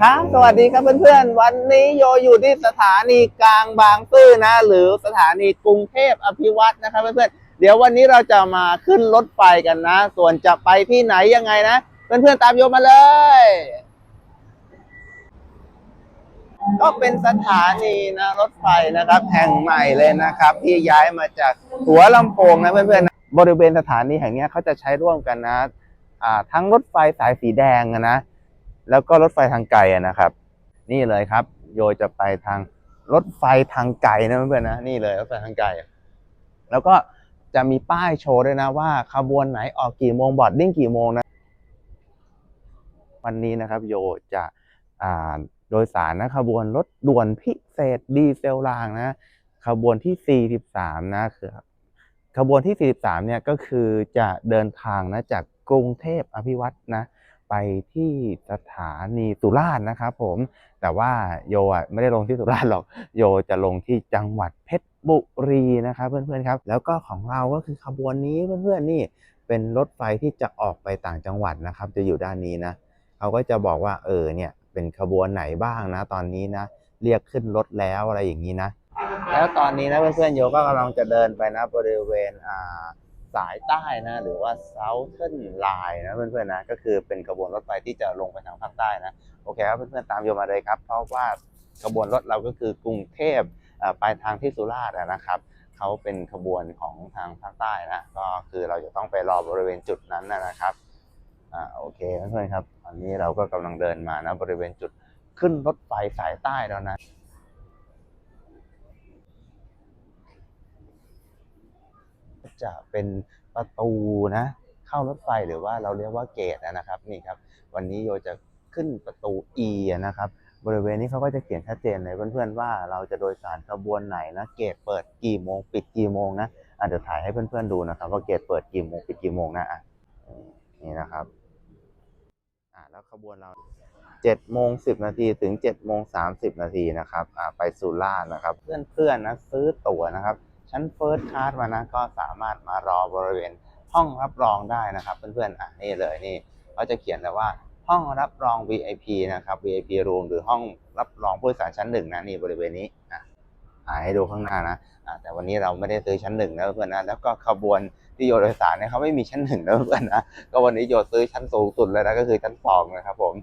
ครับสวัสดีครับเพื่อนๆ วันนี้โยอยู่ที่สถานีกลางบางซื่อนะ หรือสถานีกรุงเทพอภิวัตนะครับเพื่อนๆ เดี๋ยววันนี้เราจะมาขึ้นรถไฟกันนะ ส่วนจะไปที่ไหนยังไงนะ เพื่อนๆ ตามโยมาเลย ก็เป็นสถานีนะรถไฟนะครับ แห่งใหม่เลยนะครับ ที่ย้ายมาจากหัวลำโพงนะเพื่อนๆนะบริเวณสถานีแห่งนี้เขาจะใช้ร่วมกันนะทั้งรถไฟสายสีแดงนะ แล้วก็รถไฟทางไกลนะครับ นี่เลยครับ โยจะไปทางรถไฟทางไกลนะเพื่อนๆนะนี่เลยรถไฟทางไกลแล้วก็จะมีป้ายโชว์ด้วยนะว่าขบวนไหนออกกี่โมงบอดดิ้งกี่โมงนะ วันนี้นะครับ โยจะอ่าโดยสารนะขบวนรถด่วนพิเศษดีเซลรางนะขบวนที่ 43 นะคือขบวนที่ 43 เนี่ยก็คือจะเดินทางนะจากกรุงเทพอภิวัตนะ ไปที่สถานีสุราษฎร์นะครับผมแต่ว่าโยอะไม่ได้ลงที่สุราษฎร์หรอกโยจะลงที่จังหวัดเพชรบุรีนะครับเพื่อนๆครับแล้วก็ของเราก็คือขบวนนี้เพื่อนๆนี่เป็นรถไฟที่จะออกไปต่างจังหวัดนะครับ จะอยู่ด้านนี้นะเขาก็จะบอกว่าเออเนี่ยเป็นขบวนไหนบ้างนะ ตอนนี้นะ เรียกขึ้นรถแล้วอะไรอย่างนี้นะ แล้วตอนนี้นะเพื่อนๆโยก็กำลังจะเดินไปนะบริเวณอ่า สายใต้นะ หรือว่า Southern Line นะเพื่อนๆนะ ก็คือเป็นขบวนรถไฟที่จะลงไปทางภาคใต้นะ โอเคครับเพื่อนๆตามโยมาเลยครับ เพราะว่าขบวนรถเราก็คือกรุงเทพอ่อปลายทางที่สุราษฎร์นะครับเขาเป็นขบวนของทางภาคใต้นะ ก็คือเราจะต้องไปรอบริเวณจุดนั้นนะครับอ่าโอเคเพื่อนๆครับตอนนี้เราก็กำลังเดินมานะบริเวณจุดขึ้นรถไฟสายใต้แล้วนะ จะเป็นประตูนะเข้ารถไฟหรือว่าเราเรียกว่าเกตนะครับนี่ครับ วันนี้โยจะขึ้นประตู E นะครับ บริเวณนี้เขาก็จะเขียนชัดเจนเลยเพื่อนๆว่าเราจะโดยสารขบวนไหนนะเกตเปิดกี่โมงปิดกี่โมงนะอะเดี๋ยวถ่ายให้เพื่อนๆดูนะครับว่าเกตเปิดกี่โมงปิดกี่โมงนะอะนี่นะครับอะแล้วขบวนเราเจ็ดโมงสิบนาทีถึงเจ็ดโมงสามสิบนาทีนะครับอ่าไปสุราษฎร์นะครับ เพื่อนๆนะซื้อตั๋วนะครับ ชั้นเฟิร์สคลาสมานะก็สามารถมารอบริเวณห้องรับรองได้นะครับ เพื่อนๆอะนี่เลยนี่เขาจะเขียนแต่ว่าห้องรับรอง VIP นะครับ VIP room หรือห้องรับรองผู้โดยสารชั้นหนึ่งนะนี่บริเวณนี้อะอ่าให้ดูข้างหน้านะอ่าแต่วันนี้เราไม่ได้ซื้อชั้นหนึ่งนะเพื่อนนะแล้วก็ขบวนที่โยโดยสารเนี่ยเขาไม่มีชั้นหนึ่งนะเพื่อนนะก็วันนี้โยซื้อชั้นสูงสุดเลยนะก็คือชั้นสองนะครับผม